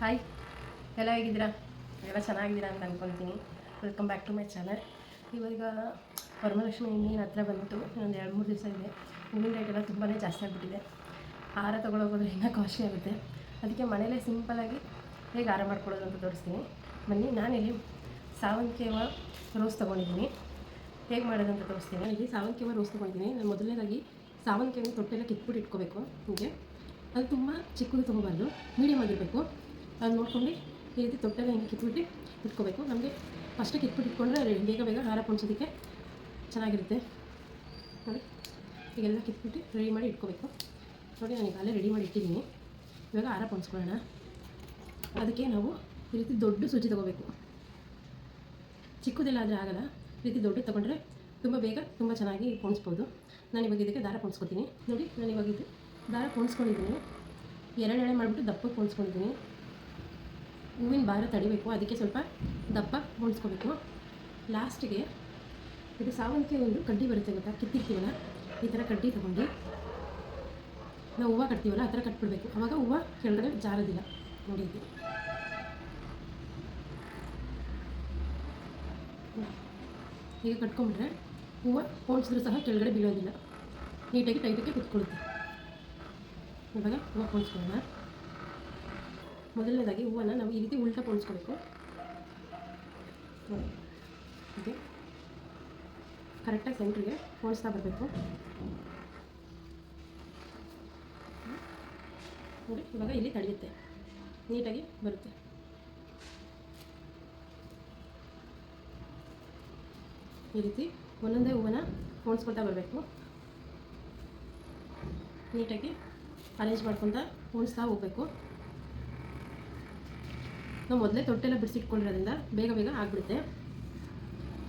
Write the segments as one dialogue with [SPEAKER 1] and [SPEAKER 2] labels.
[SPEAKER 1] Hi ಎಲ್ಲ ಹೇಗಿದ್ದೀರಾ? ಎಲ್ಲ ಚೆನ್ನಾಗಿದ್ದೀರಾ ಅಂತ ಅಂದ್ಕೊಳ್ತೀನಿ welcome back to my channel ಇವಾಗ ವರಮಹಾಲಕ್ಷ್ಮಿ ಇನ್ನೇನು ಹತ್ರ ಬಂತು. ಇನ್ನೊಂದು ಎರಡು ಮೂರು ದಿವಸ ಇದೆ. ಹೂವಿನ ರೇಟ್ ಎಲ್ಲ ತುಂಬಾ ಜಾಸ್ತಿ ಆಗಿಬಿಟ್ಟಿದೆ. ಹಾರ ತೊಗೊಳೋಗೋದ್ರೆ ಇನ್ನೂ ಕಾಸ್ಟ್ಲಿ ಆಗುತ್ತೆ. ಅದಕ್ಕೆ ಮನೇಲೇ ಸಿಂಪಲಾಗಿ ಹೇಗೆ ಹಾರ ಮಾಡ್ಕೊಳ್ಳೋದು ಅಂತ ತೋರಿಸ್ತೀನಿ. ಬನ್ನಿ ನಾನಿಲ್ಲಿ ಸಾವಂತಿಗೆ ರೋಸ್ ತೊಗೊಂಡಿದ್ದೀನಿ. ಹೇಗೆ ಮಾಡೋದು ಅಂತ ತೋರಿಸ್ತೀನಿ. ಇಲ್ಲಿ ಸಾವಂತಿಗೆ ರೋಸ್ ತೊಗೊಂಡಿದ್ದೀನಿ. ನಾನು ಮೊದಲನೇದಾಗಿ ಸಾವಂತಿಗೆ ತೊಟ್ಟೆಲ್ಲ ಕಿತ್ಬಿಟ್ಟು ಇಟ್ಕೋಬೇಕು. ಹೀಗೆ. ಅದು ತುಂಬ ಚಿಕ್ಕದು ತೊಗೋಬಾರ್ದು. ಮೀಡಿಯಮ್ ಆಗಿರಬೇಕು. ಅದು ನೋಡ್ಕೊಂಡು ಈ ರೀತಿ ತೊಟ್ಟೆಲ್ಲ ಹಿಂಗೆ ಕಿತ್ಬಿಟ್ಟು ಇಟ್ಕೋಬೇಕು. ನಮಗೆ ಫಸ್ಟೇ ಕಿತ್ಬಿಟ್ಟು ಇಟ್ಕೊಂಡ್ರೆ ಬೇಗ ಬೇಗ ಹಾರ ಪೊಣ್ಸೋದಕ್ಕೆ ಚೆನ್ನಾಗಿರುತ್ತೆ. ನೋಡಿ, ಈಗೆಲ್ಲ ಕಿತ್ಬಿಟ್ಟು ರೆಡಿ ಮಾಡಿ ಇಟ್ಕೋಬೇಕು. ನೋಡಿ, ನಾನು ಈಗಾಗಲೇ ರೆಡಿ ಮಾಡಿ ಇಟ್ಟಿದ್ದೀನಿ. ಇವಾಗ ಹಾರ ಪೊಣ್ಸ್ಕೊಳ್ಳೋಣ. ಅದಕ್ಕೆ ನಾವು ಈ ರೀತಿ ದೊಡ್ಡ ಸೂಜಿ ತೊಗೋಬೇಕು. ಚಿಕ್ಕದೆಲ್ಲ ಆದರೆ ಆಗಲ್ಲ. ಈ ರೀತಿ ದೊಡ್ಡದು ತೊಗೊಂಡ್ರೆ ತುಂಬ ಬೇಗ ತುಂಬ ಚೆನ್ನಾಗಿ ಪೊಣಿಸ್ಬೋದು. ನಾನು ಇವಾಗ ಇದಕ್ಕೆ ದಾರ ಪೊಣಿಸ್ಕೊತೀನಿ. ನೋಡಿ, ನಾನು ಇವಾಗ ಇದು ದಾರ ಪೊಣಿಸ್ಕೊಂಡಿದ್ದೀನಿ. ಎರಡು ಎಳೆ ಮಾಡಿಬಿಟ್ಟು ದಪ್ಪಕ್ಕೆ ಪೊಣಿಸ್ಕೊಂಡಿದ್ದೀನಿ. ಹೂವಿನ ಭಾರ ತಡಿಬೇಕು, ಅದಕ್ಕೆ ಸ್ವಲ್ಪ ದಪ್ಪ ಪೊಣಿಸ್ಕೋಬೇಕು ಲಾಸ್ಟಿಗೆ ಇದು ಸಾವಂತಿಗೆ ಒಂದು ಕಡ್ಡಿ ಬರುತ್ತೆ ಗೊತ್ತಾ? ಕಿತ್ತಿರ್ತೀವಲ್ಲ ಈ ಥರ ಕಡ್ಡಿ ತೊಗೊಂಡು. ನಾವು ಹೂವು ಕಟ್ತೀವಲ್ಲ, ಆ ಥರ ಕಟ್ಬಿಡ್ಬೇಕು. ಆವಾಗ ಹೂವು ಕೆಳಗಡೆ ಜಾರೋದಿಲ್ಲ. ನೋಡಿ ಈಗ ಕಟ್ಕೊಂಡ್ಬಿಟ್ರೆ ಹೂವು ಪೋಣಿಸಿದ್ರೂ ಸಹ ಕೆಳಗಡೆ ಬೀಳೋದಿಲ್ಲ. ನೀಟಾಗಿ ಟೈಟಾಗಿ ಕುತ್ಕೊಳ್ಳುತ್ತೆ. ಇವಾಗ ಹೂವು ಪೋಣಿಸ್ಕೊಳ್ಳೋಣ ಮೊದಲನೇದಾಗಿ ಹೂವನ್ನು ನಾವು ಈ ರೀತಿ ಉಲ್ಟಾ ಪೋಣಿಸ್ಕೊಬೇಕು. ಓಕೆ. ಕರೆಕ್ಟಾಗಿ ಸೆಂಟ್ರಿಗೆ ಪೋಣಿಸ್ತಾ ಬರಬೇಕು. ನೋಡಿ ಇವಾಗ ಇಲ್ಲಿ ತಡೆಯುತ್ತೆ. ನೀಟಾಗಿ ಬರುತ್ತೆ. ಈ ರೀತಿ ಒಂದೊಂದೇ ಹೂವನ್ನು ಪೋಣಿಸ್ಕೊಳ್ತಾ ಬರಬೇಕು. ನೀಟಾಗಿ ಅರೇಂಜ್ ಮಾಡ್ಕೊತಾ ಪೋಣಿಸ್ತಾ ಹೋಗಬೇಕು. ನಾವು ಮೊದಲೇ ತೊಟ್ಟೆಲ್ಲ ಬಿಡಿಸಿಟ್ಕೊಂಡಿರೋದ್ರಿಂದ ಬೇಗ ಬೇಗ ಆಗಿಬಿಡುತ್ತೆ.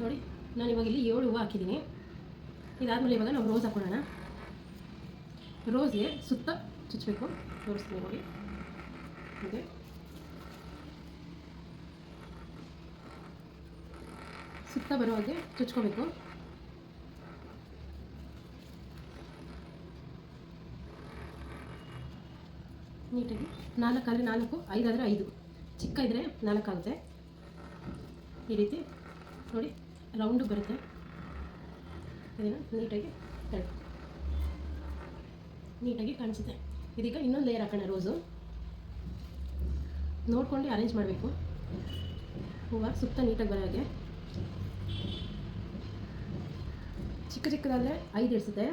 [SPEAKER 1] ನೋಡಿ, ನಾನು ಇವಾಗ ಇಲ್ಲಿ ಏಳು ಹೂವು ಹಾಕಿದ್ದೀನಿ. ಇದಾದಮೇಲೆ ಇವಾಗ ನಾವು ರೋಸ್ ಹಾಕೊಳ್ಳೋಣ ರೋಸ್ಗೆ ಸುತ್ತ ಚುಚ್ಚಬೇಕು ತೋರಿಸ್ತೀನಿ ನೋಡಿ. ಹೀಗೆ ಸುತ್ತ ಬರೋ ಹಾಗೆ ಚುಚ್ಕೋಬೇಕು. ನೀಟಾಗಿ ನಾಲ್ಕಾದರೆ ನಾಲ್ಕು, ಐದಾದರೆ ಐದು. ಚಿಕ್ಕ ಇದ್ದರೆ ನಾಲ್ಕಾಗುತ್ತೆ ಈ ರೀತಿ ನೋಡಿ ರೌಂಡು ಬರುತ್ತೆ. ಇದನ್ನು ನೀಟಾಗಿ ತಳ್ಳಿ ನೀಟಾಗಿ ಕಾಣಿಸುತ್ತೆ. ಇದೀಗ ಇನ್ನೊಂದು ಲೇಯರ್ ಹಾಕೋಣ ರೋಸು ನೋಡ್ಕೊಂಡು ಅರೇಂಜ್ ಮಾಡಬೇಕು. ಹೂವು ಸುತ್ತ ನೀಟಾಗಿ ಬರೋ ಹಾಗೆ. ಚಿಕ್ಕ ಚಿಕ್ಕದಾದರೆ ಐದು ಇಡಿಸುತ್ತೆ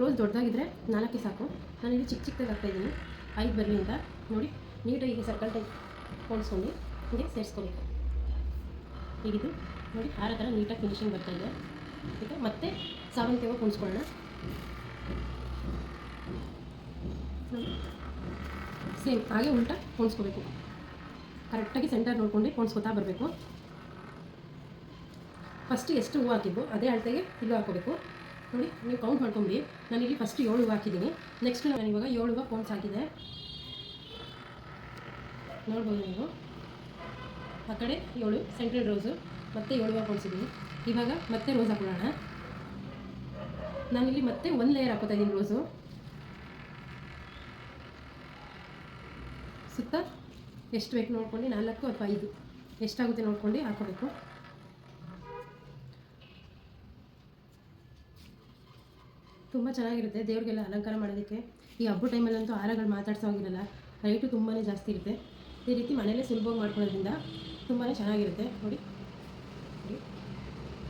[SPEAKER 1] ರೋಸ್ ದೊಡ್ಡದಾಗಿದ್ದರೆ ನಾಲ್ಕೇ ಸಾಕು. ನಾನು ಇಲ್ಲಿ ಚಿಕ್ಕ ಚಿಕ್ಕದಾಗಿ ಹಾಕ್ತಾಯಿದ್ದೀನಿ ಐದು ಬರಲಿ ಅಂತ. ನೋಡಿ ನೀಟಾಗಿ ಹೀಗೆ ಸರ್ಕಲ್ ಟೈಪ್ ಹೋಲಿಸ್ಕೊಂಡು ಹೀಗೆ ಸೇರಿಸ್ಕೋಬೇಕು ಹೀಗಿದು ನೋಡಿ ಆರ ಥರ ನೀಟಾಗಿ ಫಿನಿಶಿಂಗ್ ಬರ್ತಾಯಿದೆ ಈಗ ಮತ್ತೆ ಸಾವಂತಿಗೆ ಕುಣಿಸ್ಕೊಳ್ಳೋಣ ಸೇಮ್ ಹಾಗೆ ಉಲ್ಟ ಪೋಣಿಸ್ಕೋಬೇಕು ಕರೆಕ್ಟಾಗಿ ಸೆಂಟರ್ ನೋಡ್ಕೊಂಡು ಪೋಣಿಸ್ಕೊತಾ ಬರಬೇಕು. ಫಸ್ಟ್ ಎಷ್ಟು ಹೂವು ಹಾಕಿದ್ದು ಅದೇ ಅಳತೆಗೆ ಇಲ್ಲೂ ಹಾಕೋಬೇಕು ನೋಡಿ, ನೀವು ಕೌಂಟ್ ಮಾಡ್ಕೊಂಬಿಡಿ. ಇಲ್ಲಿ ಫಸ್ಟ್ ಏಳು ಹೂವು ಹಾಕಿದ್ದೀನಿ. ನೆಕ್ಸ್ಟ್ ನಾನು ಇವಾಗ ಏಳು ಹೂವು ಪೌಂಡ್ಸ್ ಹಾಕಿದೆ. ನೋಡ್ಬೋದು ನೀವು. ಆ ಕಡೆ ಏಳು ಸೆಂಟ್ರಲ್ ರೋಸು ಮತ್ತೆ ಏಳು ಹಾಕೊಳ್ಸಿದ್ದೀನಿ ಇವಾಗ ಮತ್ತೆ ರೋಸ್ ಹಾಕೊಳ್ಳೋಣ. ನಾನಿಲ್ಲಿ ಮತ್ತೆ ಒಂದು ಲೇಯರ್ ಹಾಕೋತಾ ಇದ್ದೀನಿ ರೋಸು ಸುತ್ತ ಎಷ್ಟು ಬೇಕು ನೋಡ್ಕೊಂಡು, ನಾಲ್ಕು ಅಥವಾ ಐದು. ಎಷ್ಟಾಗುತ್ತೆ ನೋಡ್ಕೊಂಡು ಹಾಕೋಬೇಕು. ತುಂಬ ಚೆನ್ನಾಗಿರುತ್ತೆ ದೇವ್ರಿಗೆಲ್ಲ ಅಲಂಕಾರ ಮಾಡೋದಕ್ಕೆ. ಈ ಹಬ್ಬ ಟೈಮಲ್ಲಂತೂ ಹಾರಗಳು ಮಾತಾಡ್ಸೋ ಹೋಗಿರಲ್ಲ. ರೈಟು ತುಂಬಾ ಜಾಸ್ತಿ ಇರುತ್ತೆ. ಈ ರೀತಿ ಮನೆಯಲ್ಲೇ ಸುಲಭವಾಗಿ ಮಾಡ್ಕೊಳ್ಳೋದ್ರಿಂದ ತುಂಬಾ ಚೆನ್ನಾಗಿರುತ್ತೆ. ನೋಡಿ. ನೋಡಿ.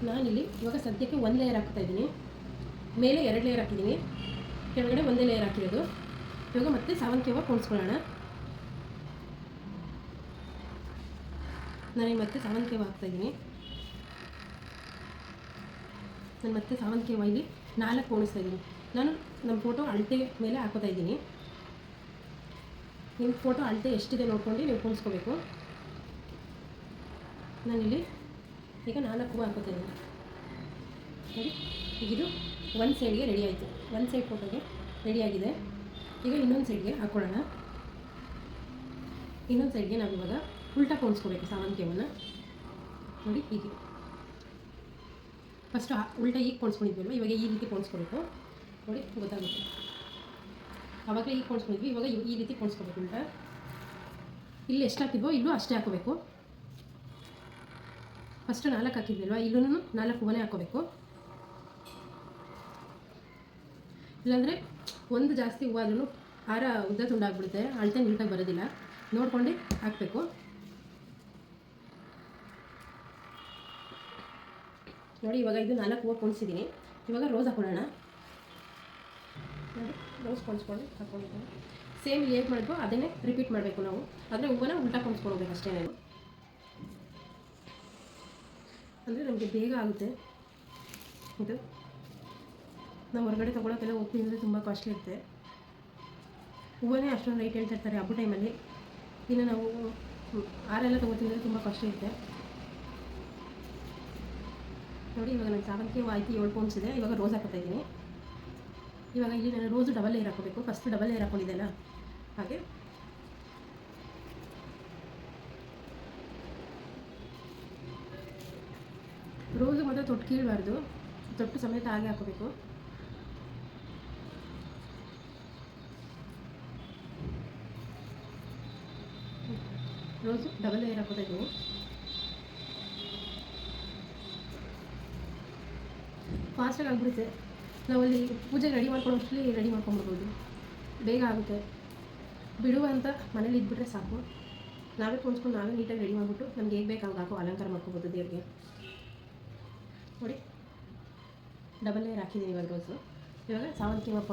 [SPEAKER 1] ನಾನಿಲ್ಲಿ ಇವಾಗ ಸದ್ಯಕ್ಕೆ ಒಂದು ಲೇಯರ್ ಹಾಕ್ತಾ ಇದ್ದೀನಿ. ಮೇಲೆ ಎರಡು ಲೇಯರ್ ಹಾಕಿದ್ದೀನಿ. ಕೆಳಗಡೆ ಒಂದೇ ಲೇಯರ್ ಹಾಕಿರೋದು. ಇವಾಗ ಮತ್ತೆ ಸಾವಂತಿಗೆ ಹೂವು ಕೊಣಿಸ್ಕೊಳ್ಳೋಣ ನಾನು ಮತ್ತೆ ಸಾವಂತಿಗೆ ಹೂವು ಹಾಕ್ತಾಯಿದ್ದೀನಿ ನಾನು ಮತ್ತೆ ಸಾವಂತಿಗೆ ಹೂವು ಇಲ್ಲಿ ನಾಲ್ಕು ಕೋಣಿಸ್ತಾ ಇದ್ದೀನಿ. ನಾನು ನಮ್ಮ ಫೋಟೋ ಅಳತೆ ಮೇಲೆ ಹಾಕೋತಾ ಇದ್ದೀನಿ. ನಿಮ್ಮ ಫೋಟೋ ಅಳತೆ ಎಷ್ಟಿದೆ ನೋಡ್ಕೊಂಡು ನೀವು ಪೋಣಿಸ್ಕೋಬೇಕು ನಾನಿಲ್ಲಿ ಈಗ ನಾಲ್ಕು ಹೂವು ಹಾಕೋತಾ ಇದ್ದೀನಿ. ನೋಡಿ ಈಗ ಇದು ಒಂದು ಸೈಡ್ಗೆ ರೆಡಿ ಆಯಿತು. ಒಂದು ಸೈಡ್ ಫೋಟೋಗೆ ರೆಡಿಯಾಗಿದೆ ಈಗ ಇನ್ನೊಂದು ಸೈಡ್ಗೆ ಹಾಕ್ಕೊಳ್ಳೋಣ ಇನ್ನೊಂದು ಸೈಡ್ಗೆ ನಾವು ಇವಾಗ ಉಲ್ಟಾ ಪೋಣಿಸ್ಕೋಬೇಕು ಸಾವಂತಿಗೆ ಹೂವನ್ನ. ನೋಡಿ, ಹೀಗೆ. ಫಸ್ಟ್ ಉಲ್ಟಾ ಈಗ ಪೋಣಿಸ್ಕೊಂಡಿದ್ವಲ್ವ ಇವಾಗ ಈ ರೀತಿ ಪೋಣಿಸ್ಕೋಬೇಕು ನೋಡಿ, ಗೊತ್ತಾಗುತ್ತೆ. ಆವಾಗ ಈ ಕೊಡಿಸ್ಕೊಂಡಿದ್ವಿ ಇವಾಗ ಈ- ರೀತಿ ಕೊಡಿಸ್ಕೋಬೇಕು ಅಂತ. ಇಲ್ಲಿ ಎಷ್ಟು ಹಾಕಿದ್ವೋ ಇಲ್ಲೂ ಅಷ್ಟೇ ಹಾಕೋಬೇಕು. ಫಸ್ಟು ನಾಲ್ಕು ಹಾಕಿದ್ವಿಲ್ವಾ ಇಲ್ಲೂ ನಾಲ್ಕು ಹೂವನೇ ಹಾಕೋಬೇಕು. ಇಲ್ಲಾಂದರೆ ಒಂದು ಜಾಸ್ತಿ ಹೂವು ಆದ್ರೂ ಹಾರ ಉದ್ದ ತುಂಡಾಗ್ಬಿಡುತ್ತೆ, ಅಳತೆ ನೀಟಾಗಿ ಬರೋದಿಲ್ಲ. ನೋಡ್ಕೊಂಡು ಹಾಕಬೇಕು. ನೋಡಿ, ಇವಾಗ ಇದು ನಾಲ್ಕು ಹೂವು ಕೊಣಿಸಿದ್ದೀನಿ ಇವಾಗ ರೋಸ್ ಹಾಕೊಳ್ಳೋಣ. ರೋಸ್ ಕೊಣಿಸ್ಕೊಂಡು ಹಾಕೊಂಡಿದ್ದೀನಿ. ಸೇಮ್ ಹೇಗೆ ಮಾಡಿದ್ವೋ ಅದನ್ನೇ ರಿಪೀಟ್ ಮಾಡಬೇಕು ನಾವು. ಆದರೆ ಹೂವನ್ನ ಉಲ್ಟಾ ಕೊಣಿಸ್ಕೊಳ್ಬೇಕು ಅಷ್ಟೇ ನಾನು. ಅಂದರೆ ನಮಗೆ ಬೇಗ ಆಗುತ್ತೆ. ಇದು. ನಾವು ಹೊರಗಡೆ ತೊಗೊಳೋಕ್ಕೆಲ್ಲ ಹೋಗ್ತೀವಿ ಅಂದರೆ ತುಂಬ ಕಾಸ್ಟ್ಲಿ ಇರುತ್ತೆ. ಹೂವನೇ ಅಷ್ಟೊಂದು ರೈಟ್ ಹೇಳ್ತಾ ಇರ್ತಾರೆ ಹಬ್ಬ ಟೈಮಲ್ಲಿ ಇನ್ನು ನಾವು ಹ್ಮ್, ಹಾರೆಲ್ಲ ತೊಗೋತೀವಿ ಅಂದರೆ ತುಂಬ ಕಾಸ್ಟ್ಲಿ ಇರುತ್ತೆ. ನೋಡಿ ಇವಾಗ ನಾನು ಸಾವಂತಿಗೆ ಆಯ್ತು ಏಳು ಪೌಂಡ್ಸ್ ಇದೆ. ಇವಾಗ ರೋಸ್ ಹಾಕೋತಾ ಇವಾಗ ಇಲ್ಲಿ ನಾನು ರೋಸು ಡಬಲ್ ಏರ್ ಹಾಕೋಬೇಕು ಫಸ್ಟ್ ಡಬಲ್ ಏರ್ ಹಾಕೊಂಡಿದ್ದೆಲ್ಲ ಹಾಗೆ. ರೋಸು ಮಾತ್ರ ತೊಟ್ಟು ಕೀಳಬಾರ್ದು ತೊಟ್ಟು ಸಮೇತ ಹಾಗೆ ಹಾಕೋಬೇಕು ರೋಸು ಡಬಲ್ ಏರ್ ಇದ್ದೀನಿ ಫಾಸ್ಟಾಗಿ ಆಗಿಬಿಡುತ್ತೆ. ನಾವಲ್ಲಿ ಪೂಜೆಗೆ ರೆಡಿ ಮಾಡ್ಕೊಳ್ಳೋ ಅಷ್ಟರಲ್ಲಿ ರೆಡಿ ಮಾಡ್ಕೊಂಬಿಡ್ಬೋದು ಬೇಗ ಆಗುತ್ತೆ. ಬಿಡುವ ಅಂತ ಮನೇಲಿ ಇದ್ಬಿಟ್ರೆ ಸಾಕು. ನಾವೇ ಕುಣಿಸ್ಕೊಂಡು ನಾವೇ ನೀಟಾಗಿ ರೆಡಿ ಮಾಡಿಬಿಟ್ಟು ನಮ್ಗೆ ಹೇಗೆ ಬೇಕು ಹಾಕೋ ಅಲಂಕಾರ ಮಾಡ್ಕೊಬೋದು ದೇವ್ರಿಗೆ. ನೋಡಿ. ಡಬಲ್ ಲೇಯರ್ ಹಾಕಿದ್ದೀನಿ ಇವಾಗ ರೋಸು. ಇವಾಗ ಸಾವಂತಿಗೆ ಹೂವು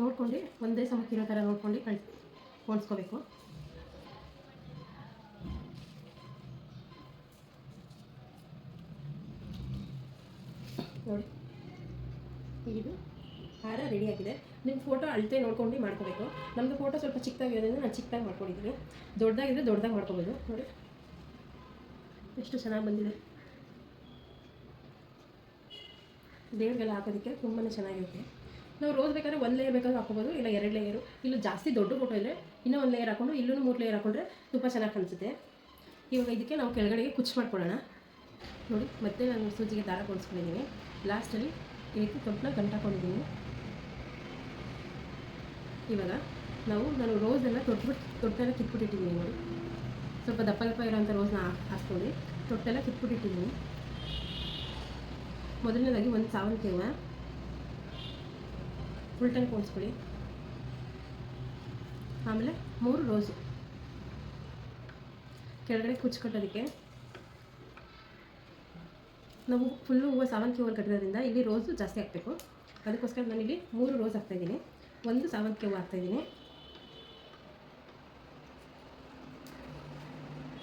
[SPEAKER 1] ನೋಡ್ಕೊಂಡು ಒಂದೇ ಸಮಕ್ಕೆ ಇರೋ ಥರ ನೋಡ್ಕೊಂಡು ಕಳ್ ಹೊಂದ್ಸ್ಕೋಬೇಕು ನೋಡಿ. ಇದು ಹಾರ ಆಗಿದೆ. ನಿಮ್ಮ ಫೋಟೋ ಅಳತೆ ನೋಡ್ಕೊಂಡು ಮಾಡ್ಕೋಬೇಕು. ನಮ್ಮದು ಫೋಟೋ ಸ್ವಲ್ಪ ಚಿಕ್ಕದಾಗಿರೋದ್ರಿಂದ ನಾನು ಚಿಕ್ಕದಾಗಿ ಮಾಡ್ಕೊಂಡಿದ್ದೀನಿ. ದೊಡ್ಡದಾಗಿದ್ದರೆ ದೊಡ್ಡದಾಗಿ ಮಾಡ್ಕೋಬೋದು. ನೋಡಿ. ಎಷ್ಟು ಚೆನ್ನಾಗಿ ಬಂದಿದೆ. ದೇವ್ರಿಗೆಲ್ಲ ಹಾಕೋದಕ್ಕೆ ತುಂಬಾ ಚೆನ್ನಾಗಿರುತ್ತೆ. ನಾವು ರೋಸ್ ಬೇಕಾದ್ರೆ ಒಂದು ಲೇಯರ್ ಬೇಕಾದ್ರೆ ಹಾಕೋಬೋದು ಇಲ್ಲ ಎರಡು ಲೇಯರು ಇಲ್ಲ ಜಾಸ್ತಿ ದೊಡ್ಡ ಫೋಟೋ ಇದ್ದರೆ ಇನ್ನೂ ಒಂದು ಲೇಯರ್ ಹಾಕೊಂಡು ಇಲ್ಲೂ ಮೂರು ಲೇಯರ್ ಹಾಕೊಂಡ್ರೆ ತುಂಬ ಚೆನ್ನಾಗಿ ಕಾಣಿಸುತ್ತೆ. ಇವಾಗ ಇದಕ್ಕೆ ನಾವು ಕೆಳಗಡೆಗೆ ಕುಚ್ಚು ಮಾಡ್ಕೊಳ್ಳೋಣ. ನೋಡಿ, ಮತ್ತೆ ನಾನು ಸೂಜಿಗೆ ದಾರ ಕೊಡಿಸ್ಕೊಂಡಿದ್ದೀನಿ ಲಾಸ್ಟಲ್ಲಿ ಈ ರೀತಿ ಗಂಟು ಹಾಕೊಂಡಿದ್ದೀನಿ ಇವಾಗ ನಾವು, ನಾನು ರೋಸೆಲ್ಲ ತೊಟ್ಬಿಟ್ಟು ತೊಟ್ಟೆಲ್ಲ ಕಿತ್ಬಿಟ್ಟಿಟ್ಟಿದ್ದೀನಿ ನೋಡಿ. ಸ್ವಲ್ಪ ದಪ್ಪ ದಪ್ಪ ಇರೋಂಥ ರೋಸ್ನ ಹಾಕ್ಕೊಂಡು ತೊಟ್ಟೆಲ್ಲ ಕಿತ್ಬಿಟ್ಟಿಟ್ಟಿದ್ದೀನಿ ಮೊದಲನೇದಾಗಿ ಒಂದು ಸಾವಂತಿಗೆ ಫುಲ್ ಟೈಮ್ ಕೂಡಿಸ್ಕೊಳ್ಳಿ ಆಮೇಲೆ ಮೂರು ರೋಸು. ಕೆಳಗಡೆ ಕುಚ್ಚು ಕಟ್ಟೋದಕ್ಕೆ ನಾವು ಫುಲ್ಲು ಹೂವು ಸಾವಂತಿಗೆ ಹೂವು ಕಟ್ಟಿರೋದ್ರಿಂದ ಇಲ್ಲಿ ರೋಸು ಜಾಸ್ತಿ ಹಾಕಬೇಕು. ಅದಕ್ಕೋಸ್ಕರ ನಾನಿಲ್ಲಿ ಮೂರು ರೋಸ್ ಹಾಕ್ತಾಯಿದ್ದೀನಿ ಒಂದು ಸಾವಂತಿಗೆ ಹೂವು ಹಾಕ್ತಾಯಿದ್ದೀನಿ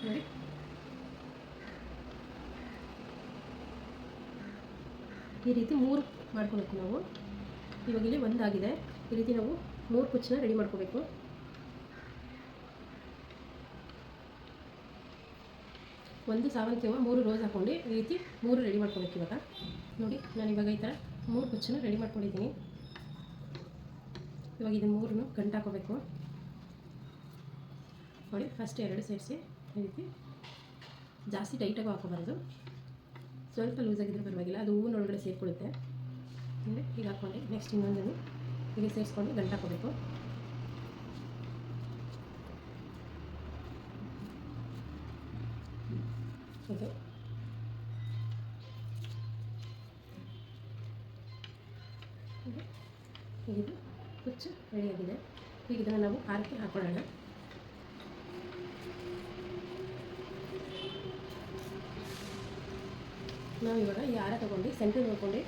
[SPEAKER 1] ನೋಡಿ. ಈ ರೀತಿ ಮೂರು ಮಾಡ್ಕೊಬೇಕು ನಾವು. ಇವಾಗ ಇಲ್ಲಿ ಒಂದಾಗಿದೆ. ಈ ರೀತಿ ನಾವು ಮೂರು ಕುಚ್ಚನ್ನ ರೆಡಿ ಮಾಡ್ಕೋಬೇಕು. ಒಂದು ಸಾವಂತಿ ಹೂವು ಮೂರು ರೋಸ್ ಹಾಕ್ಕೊಂಡು ಈ ರೀತಿ ಮೂರು ರೆಡಿ ಮಾಡ್ಕೋಬೇಕು ಇವಾಗ. ನೋಡಿ, ನಾನು ಇವಾಗ ಈ ಥರ ಮೂರು ಕುಚ್ಚನ್ನ ರೆಡಿ ಮಾಡ್ಕೊಂಡಿದ್ದೀನಿ. ಇವಾಗ ಇದನ್ನು ಮೂರನ್ನು ಗಂಟು ಹಾಕೋಬೇಕು. ನೋಡಿ ಫಸ್ಟ್ ಎರಡು ಸೇರಿಸಿ ಈ ರೀತಿ ಜಾಸ್ತಿ ಟೈಟಾಗೂ ಹಾಕೋಬಾರ್ದು. ಸ್ವಲ್ಪ ಲೂಸಾಗಿದ್ರೆ ಪರವಾಗಿಲ್ಲ, ಅದು ಹೂವಿನ ಒಳಗಡೆ ಸೇರಿಕೊಳ್ಳುತ್ತೆ. ಅಂದರೆ ಈಗ ಹಾಕ್ಕೊಂಡು ನೆಕ್ಸ್ಟ್ ಇನ್ನೊಂದನ್ನು ಹೀಗೆ ಸೇರಿಸ್ಕೊಂಡು ಗಂಟು ಹಾಕೋಬೇಕು ಇದು. ಇದು. ಕುಚ್ಚು ರೆಡಿಯಾಗಿದೆ. ಈಗ ಇದನ್ನು ನಾವು ಹಾಕೊಳ್ಳೋಣ. ನಾವು ಇವಾಗ ಈ ಹಾರ ತೊಗೊಂಡು ಸೆಂಟ್ರ್ ನೋಡ್ಕೊಂಡು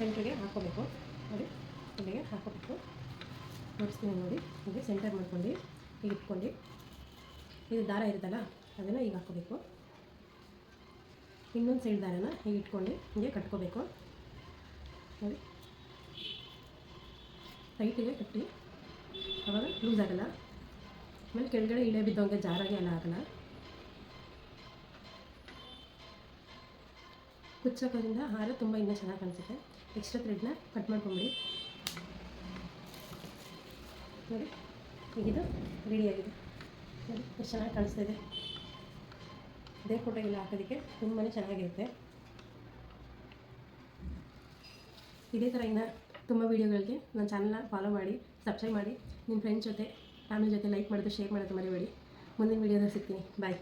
[SPEAKER 1] ಸೆಂಟ್ರಿಗೆ ಹಾಕೋಬೇಕು. ನೋಡಿ, ಇಲ್ಲಿಗೆ ಹಾಕೋಬೇಕು. ನೋಡಿಸ್ತೀನಿ ನೋಡಿ ಹೀಗೆ ಸೆಂಟರ್ ಮಾಡ್ಕೊಂಡು ಈಗ ಇಟ್ಕೊಂಡು. ಇದು ದಾರ ಇರುತ್ತಲ್ಲ, ಅದನ್ನು ಈಗ ಹಾಕೋಬೇಕು. ಇನ್ನೊಂದು ಸೈಡ್ ದಾರನ ಹೀಗೆ ಇಟ್ಕೊಂಡು ಹೀಗೆ ಕಟ್ಕೋಬೇಕು. ನೋಡಿ. ಟೈಟಿಗೆ ಕಟ್ಟಿ, ಅವಾಗ ಲೂಸ್ ಆಗಲ್ಲ. ಆಮೇಲೆ ಕೆಳಗಡೆ ಇಳೆ ಬಿದ್ದವಂಗೆ ಜಾರಾಗಿ ಎಲ್ಲ ಆಗಲ್ಲ. ಕುಚ್ಚೋಕೋದ್ರಿಂದ ಹಾರ ತುಂಬ ಇನ್ನೂ ಚೆನ್ನಾಗಿ ಕಾಣಿಸುತ್ತೆ. ಎಕ್ಸ್ಟ್ರಾ ಥ್ರೆಡ್ನ ಕಟ್ ಮಾಡ್ಕೊಂಬಿಡಿ. ನೋಡಿ ಈಗಿದು ರೆಡಿಯಾಗಿದೆ ನೋಡಿ, ಎಷ್ಟು ಚೆನ್ನಾಗಿ ಕಾಣಿಸ್ತಾ ಇದೆ. ಇದೇ ಫೋಟೋಗೆಲ್ಲ ಹಾಕೋದಕ್ಕೆ ತುಂಬಾ ಚೆನ್ನಾಗಿರುತ್ತೆ. ಇದೇ ಥರ ಇನ್ನು ತುಂಬ ವೀಡಿಯೋಗಳಿಗೆ ನನ್ನ ಚಾನಲ್ನ ಫಾಲೋ ಮಾಡಿ ಸಬ್ಸ್ಕ್ರೈಬ್ ಮಾಡಿ ನಿಮ್ಮ ಫ್ರೆಂಡ್ಸ್ ಜೊತೆ ಫ್ಯಾಮಿಲಿ ಜೊತೆ ಲೈಕ್ ಮಾಡೋದು ಶೇರ್ ಮಾಡೋದು ಮರಿಬೇಡಿ. ಮುಂದಿನ ವೀಡಿಯೋದಲ್ಲಿ ಸಿಗ್ತೀನಿ. ಬಾಯ್